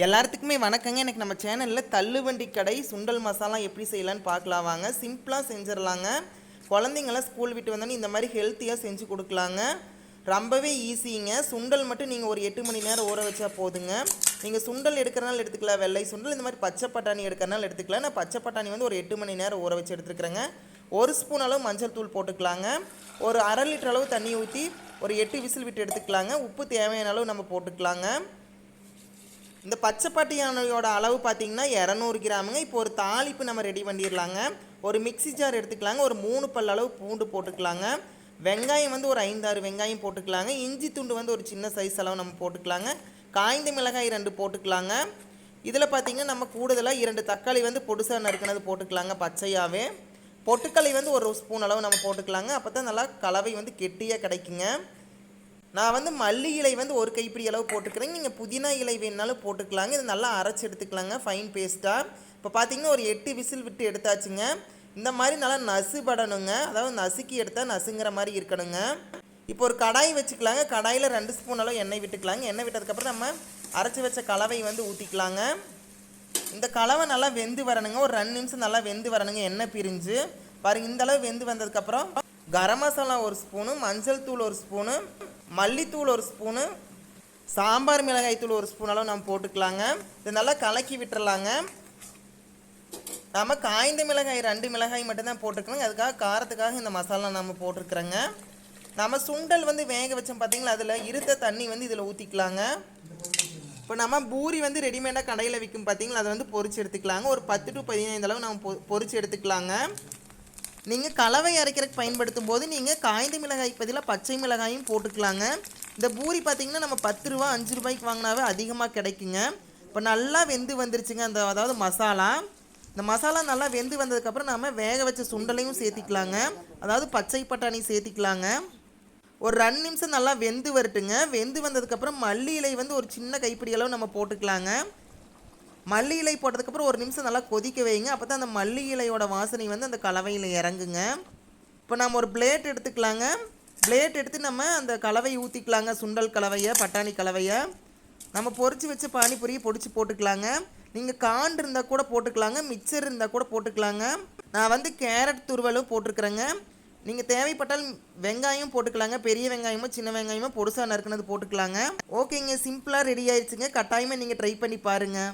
எல்லாத்துக்குமே வணக்கங்க. எனக்கு நம்ம சேனலில் தள்ளுவண்டி கடை சுண்டல் மசாலா எப்படி செய்யலான்னு பார்க்கலாம் வாங்க. சிம்பிளாக செஞ்சிடலாங்க குழந்தைங்களாம் ஸ்கூல் விட்டு வந்தோன்னே இந்த மாதிரி ஹெல்த்தியாக செஞ்சு கொடுக்கலாங்க. ரொம்பவே ஈஸிங்க சுண்டல் மட்டும் நீங்கள் ஒரு எட்டு மணி நேரம் ஊற வச்சா போதுங்க. நீங்கள் சுண்டல் எடுக்கிறனால எடுத்துக்கலாம். வெள்ளை சுண்டல் இந்த மாதிரி பச்சை பட்டாணி எடுக்கிறனால எடுத்துக்கலாம். நான் பச்சை பட்டாணி வந்து ஒரு எட்டு மணி நேரம் ஊற வச்சு எடுத்துருக்குறேங்க. ஒரு ஸ்பூன் அளவு மஞ்சள் தூள் போட்டுக்கலாங்க. ஒரு அரை லிட்டர் அளவு தண்ணி ஊற்றி ஒரு எட்டு விசில் விட்டு எடுத்துக்கலாங்க. உப்பு தேவையான அளவு நம்ம போட்டுக்கலாங்க. இந்த பச்சைப்பட்டி யானையோட அளவு பார்த்தீங்கன்னா இரநூறு கிராமுங்க. இப்போ ஒரு தாளிப்பு நம்ம ரெடி பண்ணிடலாங்க. ஒரு மிக்ஸி ஜார் எடுத்துக்கலாங்க. ஒரு மூணு பல் அளவு பூண்டு போட்டுக்கலாங்க. வெங்காயம் வந்து ஒரு ஐந்தாறு வெங்காயம் போட்டுக்கலாங்க. இஞ்சி துண்டு வந்து ஒரு சின்ன சைஸ் அளவு நம்ம போட்டுக்கலாங்க. காய்ந்த மிளகாய் ரெண்டு போட்டுக்கலாங்க. இதில் பார்த்தீங்கன்னா நம்ம கூடுதலாக இரண்டு தக்காளி வந்து பொடுசாக நறுக்கினது போட்டுக்கலாங்க பச்சையாகவே பொட்டுக்கலை வந்து ஒரு ஸ்பூன் அளவு நம்ம போட்டுக்கலாங்க. அப்போ தான் நல்லா கலவை வந்து கெட்டியாக கிடைக்குங்க. நான் வந்து மல்லி இலை வந்து ஒரு கைப்பிடி அளவு போட்டுக்கிறேங்க. நீங்கள் புதினா இலை வேணுனாலும் போட்டுக்கலாங்க. இது நல்லா அரைச்சி எடுத்துக்கலாங்க. ஃபைன் பேஸ்ட்டாக இப்போ பார்த்தீங்கன்னா ஒரு எட்டு விசில் விட்டு எடுத்தாச்சுங்க. இந்த மாதிரி நல்லா நசுபடணுங்க. அதாவது நசுக்கி எடுத்தால் நசுங்கிற மாதிரி இருக்கணுங்க. இப்போ ஒரு கடாய் வச்சுக்கலாங்க. கடாயில் ரெண்டு ஸ்பூன் அளவு எண்ணெய் விட்டுக்கலாங்க. எண்ணெய் விட்டதுக்கப்புறம் நம்ம அரைச்சி வச்ச கலவை வந்து ஊற்றிக்கலாங்க இந்த கலவை நல்லா வெந்து வரணுங்க. ஒரு ரெண்டு நிமிஷம் நல்லா வெந்து வரணுங்க. எண்ணெய் பிரிஞ்சு. பாருங்க இந்த அளவு வெந்து வந்ததுக்கப்புறம் கரம் மசாலா ஒரு ஸ்பூனு மஞ்சள் தூள் ஒரு ஸ்பூனு மல்லித்தூள் ஒரு ஸ்பூனு சாம்பார் மிளகாய் தூள் ஒரு ஸ்பூன் அளவு நம்ம போட்டுக்கலாங்க. இது நல்லா கலக்கி விட்டுறலாங்க. நம்ம காய்ந்த மிளகாய் ரெண்டு மிளகாய் மட்டும்தான் போட்டுக்கணும் அதுக்காக காரத்துக்காக இந்த மசாலா நம்ம போட்டிருக்கிறோங்க. நம்ம சுண்டல் வந்து வேக வச்சோம் பார்த்தீங்களா அதில் இருத்த தண்ணி வந்து இதில் ஊற்றிக்கலாங்க இப்போ நம்ம பூரி வந்து ரெடிமேடாக கடையில் விற்கும் பார்த்தீங்களா அதை வந்து பொறிச்சு எடுத்துக்கலாங்க. ஒரு பத்து டு பதினைந்து அளவு நம்ம பொ பொறிச்சு எடுத்துக்கலாங்க. நீங்கள் கலவை அரைக்கிறதுக்கு பயன்படுத்தும் போது நீங்கள் காய்ந்த மிளகாய்க்கு பதிலாக பச்சை மிளகாயும் போட்டுக்கலாங்க. இந்த பூரி பார்த்தீங்கன்னா நம்ம பத்து ரூபா அஞ்சு ரூபாய்க்கு வாங்கினாவே அதிகமாக கிடைக்குங்க. இப்போ நல்லா வெந்து வந்துருச்சுங்க. அந்த அதாவது மசாலா. இந்த மசாலா நல்லா வெந்து வந்ததுக்கப்புறம் நம்ம வேக வச்ச சுண்டலையும் சேர்த்திக்கலாங்க. அதாவது பச்சை பட்டாணி சேர்த்திக்கலாங்க. ஒரு ரெண்டு நிமிஷம் நல்லா வெந்து வரட்டுங்க. வெந்து வந்ததுக்கப்புறம் மல்லி இலை வந்து ஒரு சின்ன கைப்பிடி அளவு நம்ம போட்டுக்கலாங்க. மல்லி இலை போட்டதுக்கப்புறம் ஒரு நிமிஷம் நல்லா கொதிக்க வைங்க. அப்போ தான் அந்த மல்லி இலையோட வாசனை வந்து அந்த கலவையில் இறங்குங்க. இப்போ நம்ம ஒரு பிளேட் எடுத்துக்கலாங்க. பிளேட் எடுத்து நம்ம அந்த கலவையை ஊற்றிக்கலாங்க சுண்டல் கலவையை பட்டாணி கலவையை. நம்ம பொரிச்சு வச்ச பானிபூரியை பொடிச்சு போட்டுக்கலாங்க. நீங்கள் காண்டு இருந்தால் கூட போட்டுக்கலாங்க. மிக்சர் இருந்தால் கூட போட்டுக்கலாங்க. நான் வந்து கேரட் துருவலும் போட்டிருக்கிறேங்க. நீங்கள் தேவைப்பட்டால் வெங்காயம் போட்டுக்கலாங்க. பெரிய வெங்காயமோ சின்ன வெங்காயமோ பொடுசாக நறுக்குனது போட்டுக்கலாங்க. ஓகேங்க சிம்பிளாக ரெடி ஆயிடுச்சுங்க. கட்டாயமாக நீங்கள் ட்ரை பண்ணி பாருங்கள்